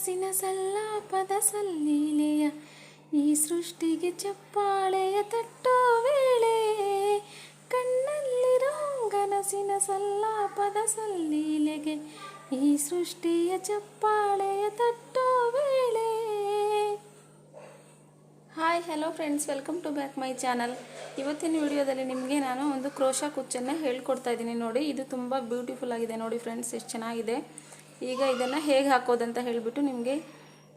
ಕನಸಿನ ಸಲ್ಲಾಪದ ಸಲ್ಲೀಲೆಯ ಈ ಸೃಷ್ಟಿಗೆ ಚಪ್ಪಾಳೆಯ ತಟ್ಟೋ ವೇಳೆ ಕಣ್ಣಲ್ಲಿರೋ ಕನಸಿನ ಸಲ್ಲಾಪದ ಸಲ್ಲೀಲೆಗೆ ಈ ಸೃಷ್ಟಿಯ ಚಪ್ಪಾಳೆಯ ತಟ್ಟೋ ವೇಳೆ. Hi hello friends welcome to back my channel ಇವತ್ತಿನ ವಿಡಿಯೋದಲ್ಲಿ ನಿಮಗೆ ನಾನು ಒಂದು ಕ್ರೋಶಾ ಕುಚ್ಚನ್ನು ಹೇಳ್ಕೊಡ್ತಾ ಇದ್ದೀನಿ ನೋಡಿ. ಇದು ತುಂಬ ಬ್ಯೂಟಿಫುಲ್ ಆಗಿದೆ ನೋಡಿ ಫ್ರೆಂಡ್ಸ್ ಎಷ್ಟು ಚೆನ್ನಾಗಿದೆ. ಈಗ ಇದನ್ನು ಹೇಗೆ ಹಾಕೋದಂತ ಹೇಳಿಬಿಟ್ಟು ನಿಮಗೆ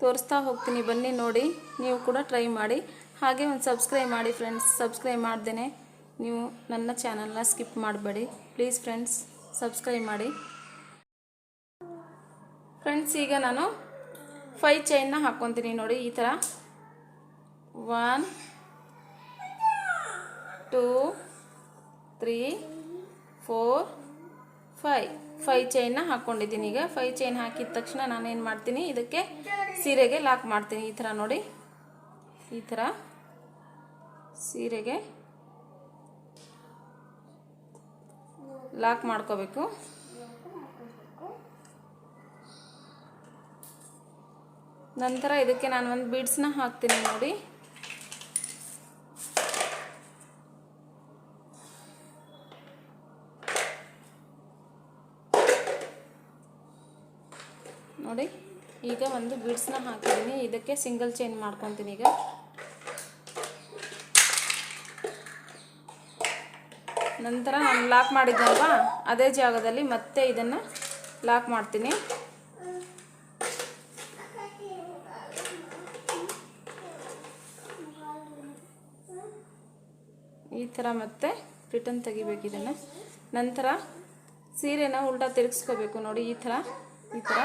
ತೋರಿಸ್ತಾ ಹೋಗ್ತೀನಿ. ಬನ್ನಿ ನೋಡಿ, ನೀವು ಕೂಡ ಟ್ರೈ ಮಾಡಿ. ಹಾಗೆ ಒಂದು ಸಬ್ಸ್ಕ್ರೈಬ್ ಮಾಡಿ ಫ್ರೆಂಡ್ಸ್ ಸಬ್ಸ್ಕ್ರೈಬ್ ಮಾಡ್ದೇ ನೀವು ನನ್ನ ಚಾನಲ್ನ ಸ್ಕಿಪ್ ಮಾಡಬೇಡಿ. ಪ್ಲೀಸ್ ಫ್ರೆಂಡ್ಸ್ ಸಬ್ಸ್ಕ್ರೈಬ್ ಮಾಡಿ. ಫ್ರೆಂಡ್ಸ್ ಈಗ ನಾನು ಫೈ ಚೈನ್ನ ಹಾಕ್ಕೊತೀನಿ ನೋಡಿ ಈ ಥರ one two three four five five ಚೈನ್ನ ಹಾಕ್ಕೊಂಡಿದ್ದೀನಿ ಈಗ ಫೈ ಚೈನ್ ಹಾಕಿದ ತಕ್ಷಣ ನಾನು ಏನು ಮಾಡ್ತೀನಿ? ಇದಕ್ಕೆ ಸೀರೆಗೆ ಲಾಕ್ ಮಾಡ್ತೀನಿ. ಈ ಥರ ನೋಡಿ. ಈ ಥರ ಸೀರೆಗೆ ಲಾಕ್ ಮಾಡ್ಕೋಬೇಕು. ನಂತರ ಇದಕ್ಕೆ ನಾನು ಒಂದು ಬೀಡ್ಸ್ನ ಹಾಕ್ತೀನಿ ನೋಡಿ. ನೋಡಿ, ಈಗ ಒಂದು ಬೀಡ್ಸ್ನ ಹಾಕಿದ್ದೀನಿ. ಇದಕ್ಕೆ ಸಿಂಗಲ್ ಚೈನ್ ಮಾಡ್ಕೊತೀನಿ ಈಗ. ನಂತರ ನಾನು ಲಾಕ್ ಮಾಡಿದ್ದಲ್ವ ಅದೇ ಜಾಗದಲ್ಲಿ ಮತ್ತೆ ಇದನ್ನು ಲಾಕ್ ಮಾಡ್ತೀನಿ. ಈ ಥರ ಮತ್ತೆ ರಿಟರ್ನ್ ತೆಗಿಬೇಕು ಇದನ್ನು. ನಂತರ ಸೀರೆನ ಉಲ್ಟಾ ತಿರುಗಿಸ್ಕೋಬೇಕು ನೋಡಿ, ಈ ಥರ ಈ ಥರ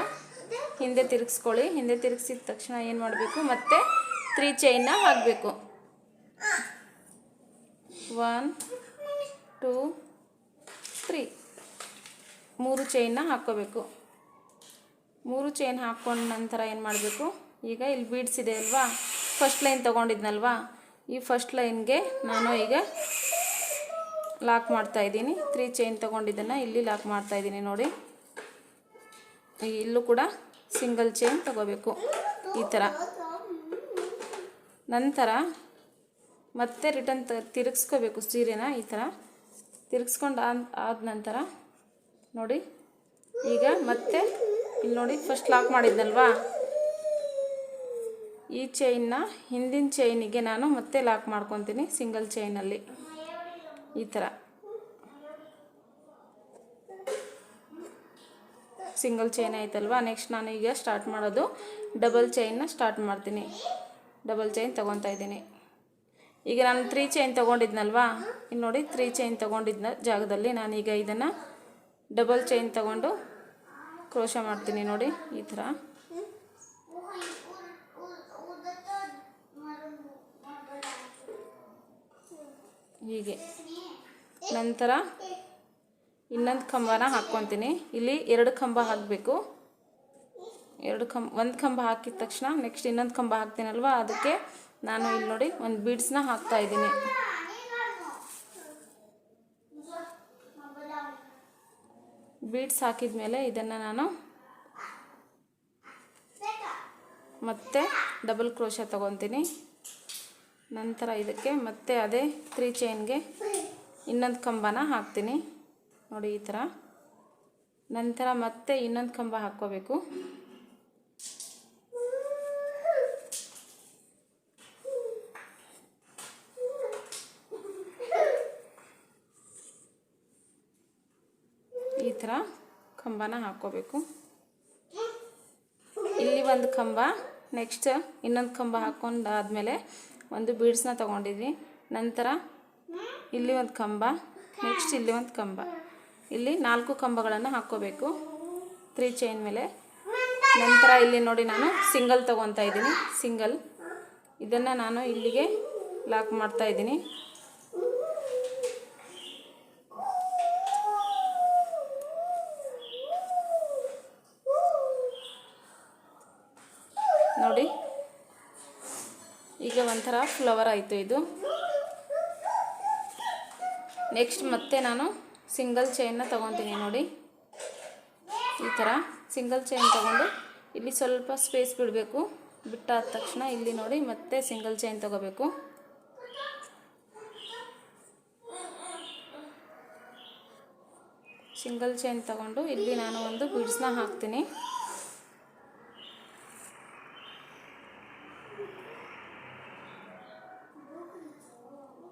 ಹಿಂದೆ ತಿರುಗಿಸ್ಕೊಳ್ಳಿ. ಹಿಂದೆ ತಿರುಗಿಸಿದ ತಕ್ಷಣ ಏನು ಮಾಡಬೇಕು? ಮತ್ತೆ ತ್ರೀ ಚೈನ್ನ ಹಾಕಬೇಕು. ಒನ್ ಟೂ ತ್ರೀ ಮೂರು ಚೈನ್ನ ಹಾಕ್ಕೋಬೇಕು. ಮೂರು ಚೈನ್ ಹಾಕ್ಕೊಂಡ ನಂತರ ಏನು ಮಾಡಬೇಕು? ಈಗ ಇಲ್ಲಿ ಬೀಡ್ಸ್ ಇದೆ ಅಲ್ವಾ? ಫಸ್ಟ್ ಲೈನ್ ತೊಗೊಂಡಿದ್ನಲ್ವಾ? ಈ ಫಸ್ಟ್ ಲೈನ್ಗೆ ನಾನು ಈಗ ಲಾಕ್ ಮಾಡ್ತಾ ಇದ್ದೀನಿ. ತ್ರೀ ಚೈನ್ ತೊಗೊಂಡಿದ್ದನ್ನು ಇಲ್ಲಿ ಲಾಕ್ ಮಾಡ್ತಾ ಇದ್ದೀನಿ ನೋಡಿ. ಇಲ್ಲೂ ಕೂಡ ಸಿಂಗಲ್ ಚೈನ್ ತಗೋಬೇಕು. ಈ ಥರ ನಂತರ ಮತ್ತೆ ರಿಟರ್ನ್ ತ ತಿರುಗಿಸ್ಕೋಬೇಕು ಸೀರೆನ ಈ ಥರ ತಿರುಗಿಸ್ಕೊಂಡು ಆದ ನಂತರ ನೋಡಿ, ಈಗ ಮತ್ತೆ ಇಲ್ಲಿ ನೋಡಿ ಫಸ್ಟ್ ಲಾಕ್ ಮಾಡಿದ್ನಲ್ವಾ? ಈ ಚೈನ್ನ ಹಿಂದಿನ ಚೈನಿಗೆ ನಾನು ಮತ್ತೆ ಲಾಕ್ ಮಾಡ್ಕೊತೀನಿ ಸಿಂಗಲ್ ಚೈನಲ್ಲಿ. ಈ ಥರ ಸಿಂಗಲ್ ಚೈನ್ ಆಯ್ತಲ್ವಾ ನೆಕ್ಸ್ಟ್ ನಾನು ಈಗ ಸ್ಟಾರ್ಟ್ ಮಾಡೋದು ಡಬಲ್ ಚೈನ್ನ ಸ್ಟಾರ್ಟ್ ಮಾಡ್ತೀನಿ. ಡಬಲ್ ಚೈನ್ ತೊಗೊತಾ ಇದ್ದೀನಿ. ಈಗ ನಾನು ತ್ರೀ ಚೈನ್ ತೊಗೊಂಡಿದ್ನಲ್ವಾ? ಇಲ್ಲಿ ನೋಡಿ ತ್ರೀ ಚೈನ್ ತೊಗೊಂಡಿದ್ನ ಜಾಗದಲ್ಲಿ ನಾನೀಗ ಇದನ್ನು ಡಬಲ್ ಚೈನ್ ತೊಗೊಂಡು ಕ್ರೋಶ ಮಾಡ್ತೀನಿ ನೋಡಿ ಈ ಥರ. ಹೀಗೆ. ನಂತರ ಇನ್ನೊಂದು ಕಂಬನ ಹಾಕ್ಕೊತೀನಿ. ಇಲ್ಲಿ ಎರಡು ಕಂಬ ಹಾಕಬೇಕು. ಎರಡು ಕಂಬ, ಒಂದು ಕಂಬ ಹಾಕಿದ ತಕ್ಷಣ ನೆಕ್ಸ್ಟ್ ಇನ್ನೊಂದು ಕಂಬ ಹಾಕ್ತೀನಲ್ವ? ಅದಕ್ಕೆ ನಾನು ಇಲ್ಲಿ ನೋಡಿ ಒಂದು ಬೀಡ್ಸ್ನ ಹಾಕ್ತಾ ಇದ್ದೀನಿ. ಬೀಡ್ಸ್ ಹಾಕಿದ ಮೇಲೆ ಇದನ್ನು ನಾನು ಮತ್ತೆ ಡಬಲ್ ಕ್ರೋಶ ತಗೊತೀನಿ. ನಂತರ ಇದಕ್ಕೆ ಮತ್ತೆ ಅದೇ ತ್ರೀ ಚೈನ್ಗೆ ಇನ್ನೊಂದು ಕಂಬನ ಹಾಕ್ತೀನಿ. ನೋಡಿ ಈ ಥರ. ನಂತರ ಮತ್ತೆ ಇನ್ನೊಂದು ಕಂಬ ಹಾಕ್ಕೋಬೇಕು. ಈ ಥರ ಕಂಬನ ಹಾಕ್ಕೋಬೇಕು. ಇಲ್ಲಿ ಒಂದು ಕಂಬ, ನೆಕ್ಸ್ಟ್ ಇನ್ನೊಂದು ಕಂಬ ಹಾಕ್ಕೊಂಡಾದ್ಮೇಲೆ ಒಂದು ಬೀಡ್ಸ್ನ ತಗೊಂಡಿದ್ವಿ. ನಂತರ ಇಲ್ಲಿ ಒಂದು ಕಂಬ, ನೆಕ್ಸ್ಟ್ ಇಲ್ಲಿ ಒಂದು ಕಂಬ. ಇಲ್ಲಿ ನಾಲ್ಕು ಕಂಬಗಳನ್ನು ಹಾಕ್ಕೋಬೇಕು. ತ್ರೀ ಚೈನ್ ಮೇಲೆ. ನಂತರ ಇಲ್ಲಿ ನೋಡಿ ನಾನು ಸಿಂಗಲ್ ತೊಗೊತಾ ಇದ್ದೀನಿ. ಸಿಂಗಲ್ ಇದನ್ನು ನಾನು ಇಲ್ಲಿಗೆ ಲಾಕ್ ಮಾಡ್ತಾ ಇದ್ದೀನಿ. ನೋಡಿ. ಈಗ ಒಂಥರ ಫ್ಲವರ್ ಆಯಿತು ಇದು. ನೆಕ್ಸ್ಟ್ ಮತ್ತೆ ನಾನು ಸಿಂಗಲ್ ಚೈನ್ನ ತೊಗೊತೀನಿ ನೋಡಿ. ಈ ಥರ ಸಿಂಗಲ್ ಚೈನ್ ತೊಗೊಂಡು ಇಲ್ಲಿ ಸ್ವಲ್ಪ ಸ್ಪೇಸ್ ಬಿಡಬೇಕು. ಬಿಟ್ಟಾದ ತಕ್ಷಣ ಇಲ್ಲಿ ನೋಡಿ ಮತ್ತೆ ಸಿಂಗಲ್ ಚೈನ್ ತೊಗೋಬೇಕು. ಸಿಂಗಲ್ ಚೈನ್ ತಗೊಂಡು ಇಲ್ಲಿ ನಾನು ಒಂದು ಬೀಡ್ಸ್ನ ಹಾಕ್ತೀನಿ.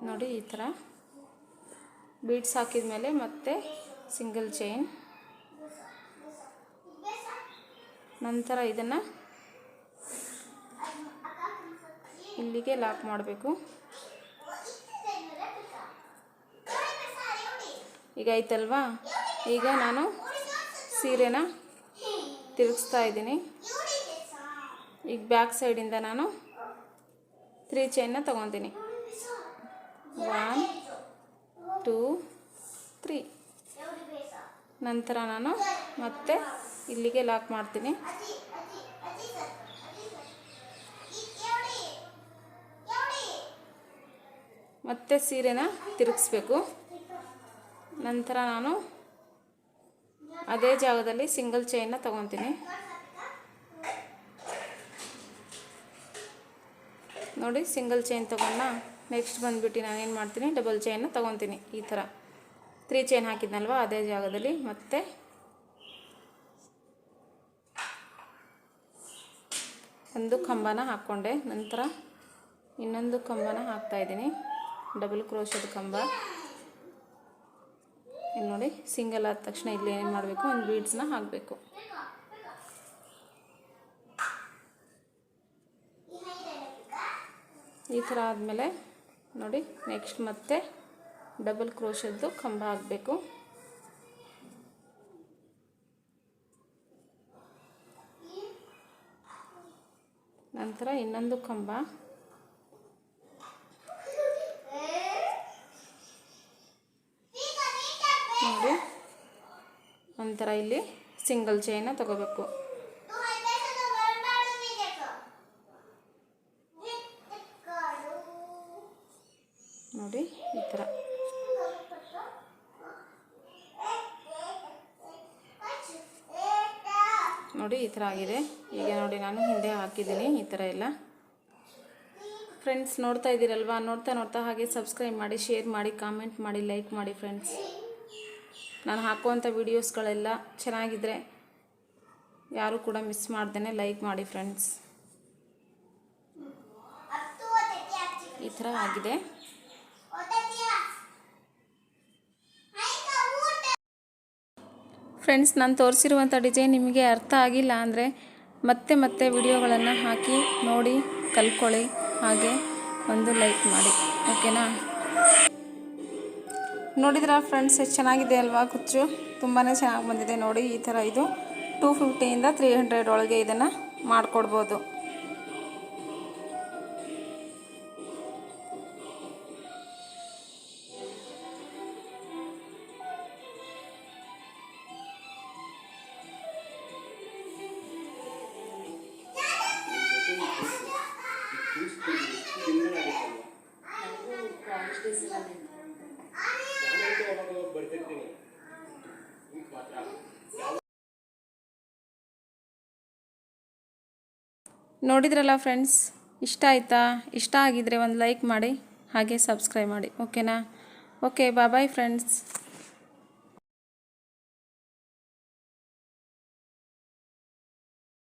ನೋಡಿ ಈ ಥರ ಬೀಡ್ಸ್ ಹಾಕಿದ ಮೇಲೆ ಮತ್ತೆ ಸಿಂಗಲ್ ಚೈನ್ ನಂತರ ಇದನ್ನು ಇಲ್ಲಿಗೆ ಲಾಕ್ ಮಾಡಬೇಕು. ಈಗ ಆಯ್ತಲ್ವಾ? ಈಗ ನಾನು ಸೀರೆನ ತಿರುಗಿಸ್ತಾ ಇದ್ದೀನಿ. ಈಗ ಬ್ಯಾಕ್ ಸೈಡಿಂದ ನಾನು ತ್ರೀ ಚೈನ್ನ ತೊಗೊತೀನಿ. One two three. ನಂತರ ನಾನು ಮತ್ತೆ ಇಲ್ಲಿಗೆ ಲಾಕ್ ಮಾಡ್ತೀನಿ. ಮತ್ತೆ ಸೀರೆನ ತಿರುಗಿಸ್ಬೇಕು. ನಂತರ ನಾನು ಅದೇ ಜಾಗದಲ್ಲಿ ಸಿಂಗಲ್ ಚೈನ್ನ ತಗೊತೀನಿ. ನೋಡಿ ಸಿಂಗಲ್ ಚೈನ್ ತಗೊಂಡ ನೆಕ್ಸ್ಟ್ ಬಂದುಬಿಟ್ಟು ನಾನು ಏನು ಮಾಡ್ತೀನಿ ಡಬಲ್ ಚೈನ್ನ ತೊಗೊತೀನಿ, ಈ ಥರ. ತ್ರೀ ಚೈನ್ ಹಾಕಿದ್ನಲ್ವ, ಅದೇ ಜಾಗದಲ್ಲಿ ಮತ್ತೆ ಒಂದು ಕಂಬನ ಹಾಕ್ಕೊಂಡೆ. ನಂತರ ಇನ್ನೊಂದು ಕಂಬನ ಹಾಕ್ತಾಯಿದ್ದೀನಿ ಡಬಲ್ ಕ್ರೋಶದ ಕಂಬ. ಇಲ್ಲಿ ನೋಡಿ ಸಿಂಗಲ್ ಆದ ತಕ್ಷಣ ಇಲ್ಲಿ ಏನು ಮಾಡಬೇಕು, ಒಂದು ಬೀಡ್ಸ್ನ ಹಾಕಬೇಕು. ಈ ಥರ ಆದಮೇಲೆ ನೋಡಿ ನೆಕ್ಸ್ಟ್ ಮತ್ತೆ ಡಬಲ್ ಕ್ರೋಶದ್ದು ಕಂಬ ಹಾಕಬೇಕು. ನಂತರ ಇನ್ನೊಂದು ಕಂಬ. ನೋಡಿ ನಂತರ ಇಲ್ಲಿ ಸಿಂಗಲ್ ಚೈನ ತಗೋಬೇಕು. ನೋಡಿ, ಈ ಥರ. ನೋಡಿ, ಈ ಥರ ಆಗಿದೆ. ಈಗ ನೋಡಿ, ನಾನು ಹಿಂದೆ ಹಾಕಿದ್ದೀನಿ, ಈ ಥರ ಎಲ್ಲ. ಫ್ರೆಂಡ್ಸ್ ನೋಡ್ತಾ ಇದ್ದೀರಲ್ವಾ? ನೋಡ್ತಾ ನೋಡ್ತಾ ಹಾಗೆ ಸಬ್ಸ್ಕ್ರೈಬ್ ಮಾಡಿ ಶೇರ್ ಮಾಡಿ ಕಾಮೆಂಟ್ ಮಾಡಿ ಲೈಕ್ ಮಾಡಿ ಫ್ರೆಂಡ್ಸ್ ನಾನು ಹಾಕುವಂಥ ವೀಡಿಯೋಸ್ಗಳೆಲ್ಲ ಚೆನ್ನಾಗಿದ್ದರೆ ಯಾರು ಕೂಡ ಮಿಸ್ ಮಾಡ್ದೇ ಲೈಕ್ ಮಾಡಿ ಫ್ರೆಂಡ್ಸ್ ಈ ಥರ ಆಗಿದೆ. ಫ್ರೆಂಡ್ಸ್, ನಾನು ತೋರಿಸಿರುವಂಥ ಡಿಸೈನ್ ನಿಮಗೆ ಅರ್ಥ ಆಗಿಲ್ಲ ಅಂದರೆ ಮತ್ತೆ ಮತ್ತೆ ವಿಡಿಯೋಗಳನ್ನು ಹಾಕಿ ನೋಡಿ, ಕಲ್ತ್ಕೊಳ್ಳಿ. ಹಾಗೆ ಒಂದು ಲೈಕ್ ಮಾಡಿ. ಓಕೆನಾ? ನೋಡಿದ್ರ ಫ್ರೆಂಡ್ಸ್, ಎಷ್ಟು ಚೆನ್ನಾಗಿದೆ ಅಲ್ವಾ ಕುಚ್ಚು? ತುಂಬಾ ಚೆನ್ನಾಗಿ ಬಂದಿದೆ ನೋಡಿ, ಈ ಥರ ಇದು. ಟೂ ಫಿಫ್ಟಿಯಿಂದ ತ್ರೀ ಹಂಡ್ರೆಡ್ ಒಳಗೆ ಇದನ್ನು ಮಾಡಿಕೊಡ್ಬೋದು. ನೋಡಿದ್ರಲ್ಲ ಫ್ರೆಂಡ್ಸ್ ಇಷ್ಟ ಆಯಿತಾ? ಇಷ್ಟ ಆಗಿದ್ರೆ ಒಂದು ಲೈಕ್ ಮಾಡಿ, ಹಾಗೆ ಸಬ್ಸ್ಕ್ರೈಬ್ ಮಾಡಿ ಓಕೆನಾ ಓಕೆ ಬಾಯ್ ಬಾಯ್ ಫ್ರೆಂಡ್ಸ್